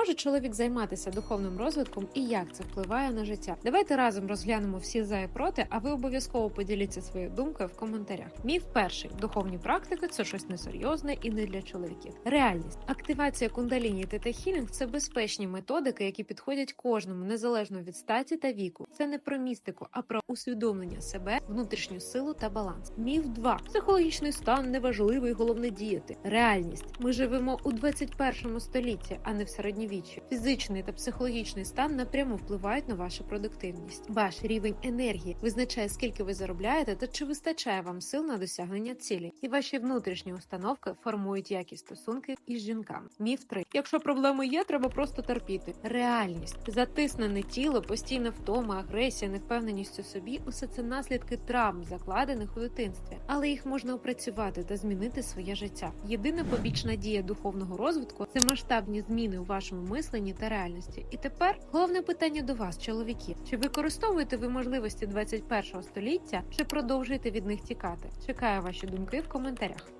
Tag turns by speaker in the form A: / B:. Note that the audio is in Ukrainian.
A: може чоловік займатися духовним розвитком і як це впливає на життя? Давайте разом розглянемо всі за і проти, а ви обов'язково поділіться своєю думкою в коментарях. Міф перший: духовні практики це щось несерйозне і не для чоловіків. Реальність активація кундаліні та хілінг це безпечні методики, які підходять кожному незалежно від статі та віку. Це не про містику, а про усвідомлення себе, внутрішню силу та баланс. Міф 2. психологічний стан неважливий, головне діяти. Реальність. Ми живемо у 21 столітті, а не в середньовіччі. Фізичний та психологічний стан напряму впливають на вашу продуктивність. Ваш рівень енергії визначає, скільки ви заробляєте та чи вистачає вам сил на досягнення цілі. І ваші внутрішні установки формують якість стосунків із жінками. Міф 3. Якщо проблеми є, треба просто терпіти. Реальність затиснене тіло, постійна втома, агресія, невпевненість у собі усе це наслідки травм, закладених у дитинстві, але їх можна опрацювати та змінити своє життя. Єдина побічна дія духовного розвитку це масштабні зміни у вашому мисленні та реальності. І тепер головне питання до вас, чоловіки: чи використовуєте ви можливості 21 століття, чи продовжуєте від них тікати? Чекаю ваші думки в коментарях.